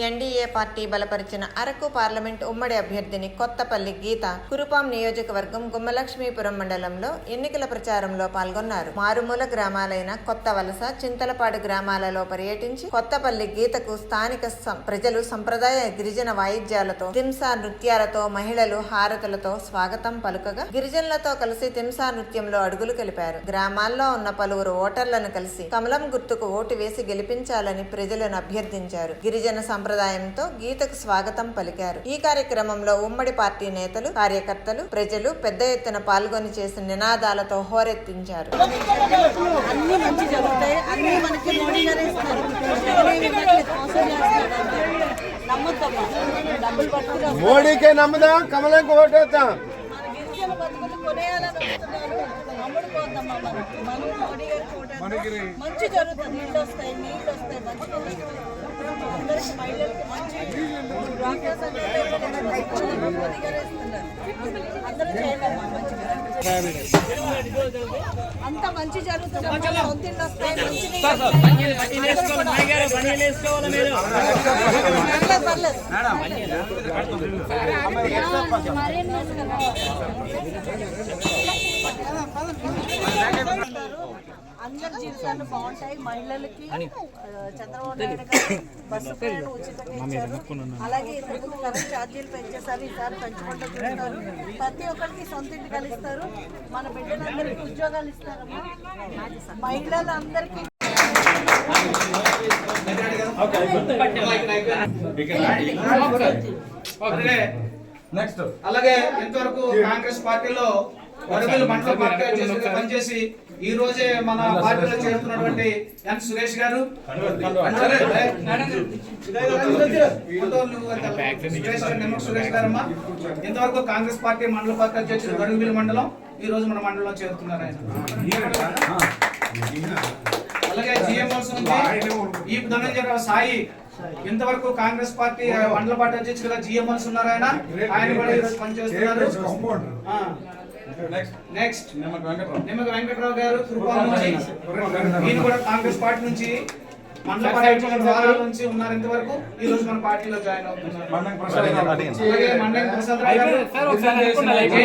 NDA party బలపరిచిన Araku parliament ఉమ్మడి అభ్యర్థిని కొత్తపల్లి గీత కురుపాం నియోజకవర్గం గుమ్మలక్ష్మీపురం మండలంలో ఎన్నికల ప్రచారంలో పాల్గొన్నారు. మారుమూల గ్రామాలైన కొత్త వలస చింతలపాడు గ్రామాలలో పర్యటించి కొత్తపల్లి గీతకు స్థానిక సం- ప్రజలు సంప్రదాయ గిరిజన వాయిద్యాలతో తింసా నృత్యాలతో మహిళలు హారతులతో స్వాగతం పలుకగా గిరిజనులతో కలిసి తింసా నృత్యంలో అడుగులు కలిపారు. గ్రామాల్లో ఉన్న పలువురు ఓటర్లను కలిసి కమలం గుర్తుకు ఓటు వేసి గెలిపించాలని ప్రజలను అభ్యర్థించారు. గిరిజన సంప్రదాయంతో గీతకు స్వాగతం పలికారు. ఈ కార్యక్రమంలో ఉమ్మడి పార్టీ నేతలు కార్యకర్తలు ప్రజలు పెద్ద ఎత్తున పాల్గొని చేసిన నినాదాలతో హోరెత్తించారు. అన్ని మంచి జరుగుతాయి. అన్ని మనకి మోడీ గారే ఇస్తారు. మోడీకే నమ్మదాం కమలంకి ఓటేద్దాం. మంచి జరుగుతుంది. నీళ్ళు వస్తాయి నీళ్ళు వస్తాయి. మంచి అంత మంచి జరుగుతుంది? పర్లేదు. అందరి జీవితాలు బాగుంటాయి. మహిళలకి ఆ, చంద్రబాబు నాయుడు గారు బస్సు ప్రయాణం ఉచితంగా ఇచ్చారు. అలాగే ఇంతకుముందు కరెంట్ ఛార్జీలు పెంచేసారు ఈసారి పెంచుకుంటూ చూస్తారు ప్రతి ఒక్కరికి సొంత ఇంటి కలిస్తారు. మన బిడ్డలందరికీ ఉద్యోగాలు ఇస్తారమ్మా. మహిళలందరికీ నెక్స్ట్. అలాగే ఇంతవరకు కాంగ్రెస్ పార్టీలో వరదలు మండల పార్టీ పనిచేసి ఈ రోజే మన పార్టీలో చేరుతున్నటువంటి ఎన్ సురేష్ గారు సురేష్ గారమ్మా ఇంతవరకు కాంగ్రెస్ పార్టీ మండల పార్టీ అధ్యక్షుడు గరుగుబిల్ మండలం ఈ రోజు మన మండలంలో చేరుతున్నారు ఆయన అలాగే జిఎంఎస్ నుంచి ఈ ధనంజయరావు సాయి ఇంతవరకు కాంగ్రెస్ పార్టీ మండల పార్టీ అధ్యక్షులుగా జిఎంఎల్స్ ఉన్నారు ఆయన ఆయన కూడా ఈరోజు పనిచేస్తున్నారు ఆ. నెక్స్ట్ నిమ్మక వెంకటరావు గారు తిరుపతి నుంచి. ఈయన కూడా కాంగ్రెస్ పార్టీ నుంచి మండల పార్టీ నుంచి ఉన్నారు ఇంతవరకు. ఈ రోజు మన పార్టీలో జాయిన్ అవుతున్నారు. మండలం ప్రసాద్ గారు